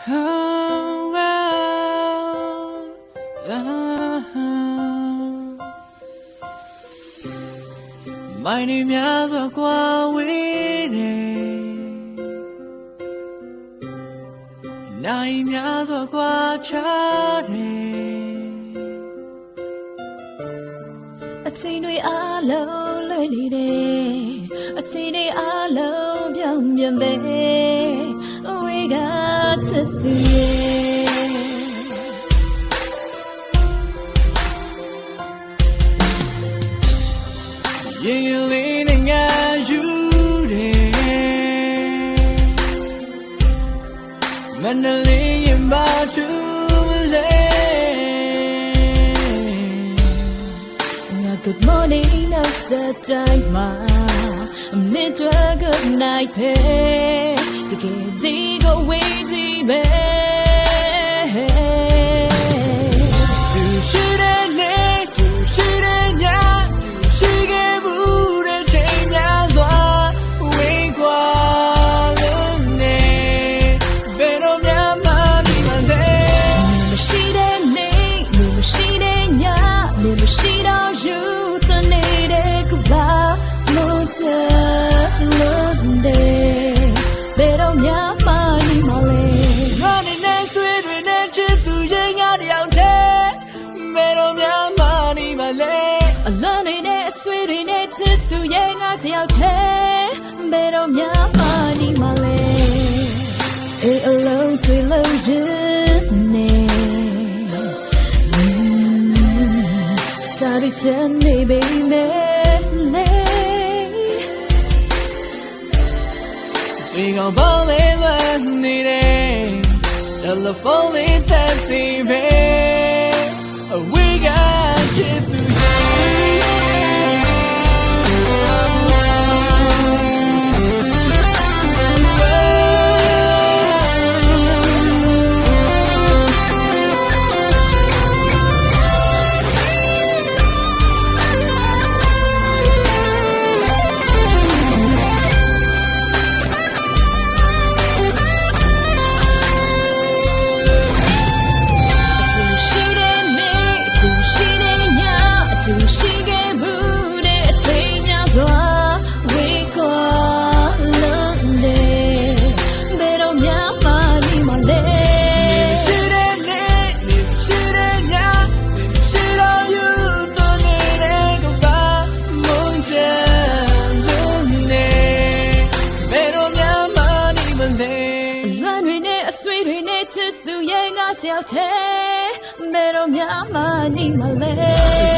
မိုင်းနေများစွာကွာဝေးတယ်နိုင်များစွာကွာချတ ချိန်တွေအားလုံးလွယ်နေတယ်အချိန်တွေအားလုံးပြောင်းပြန်ပဲဝေကချစ်သူရဲ့ရင်ရင်လေးနဲ့ငါယူတယ်မန္တလေးရင်ပါချူလေ good morning now set time ma mid to good night pay to get to go away to bed သူ လို့ချလို့တဲ့ ဒီကောင်ပေါင်းလေးလွယ်နေတယ်တယ်လီဖုန်းလေးသက်စီပဲအဝေး အဆွေတွေနဲ့ချစ်သူရဲ့ငါတယောက်တည်းဘယ်တော့မှမနေမလဲ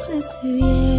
四个月。